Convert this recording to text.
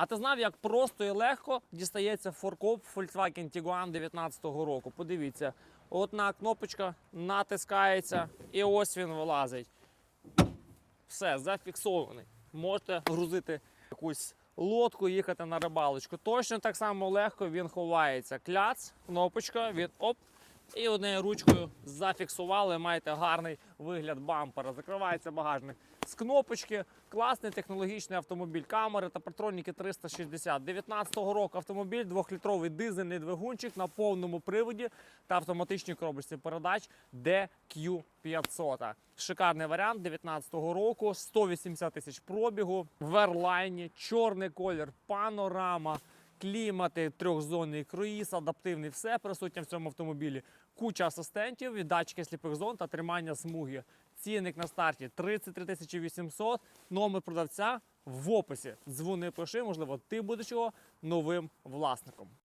А ти знав, як просто і легко дістається форкоп Volkswagen Tiguan 19-го року? Подивіться, одна кнопочка натискається, і ось він вилазить. Все, зафіксований. Можете грузити якусь лодку, їхати на рибалочку. Точно так само легко він ховається. Кляц, кнопочка, він оп. І однією ручкою зафіксували, маєте гарний вигляд бампера. Закривається багажник з кнопочки. Класний технологічний автомобіль. Камери та патроніки 360. 19-го року автомобіль, двохлітровий дизельний двигунчик на повному приводі та автоматичній коробочці передач DQ500. Шикарний варіант 19-го року, 180 тисяч пробігу, в ерлайні, чорний колір, панорама. Клімати, трьохзонний круїз, адаптивний, все присутнє в цьому автомобілі. Куча асистентів, і датчики сліпих зон та тримання смуги. Цінник на старті 33 тисячі 800. Номер продавця в описі. Дзвони, пиши, можливо, ти будеш його новим власником.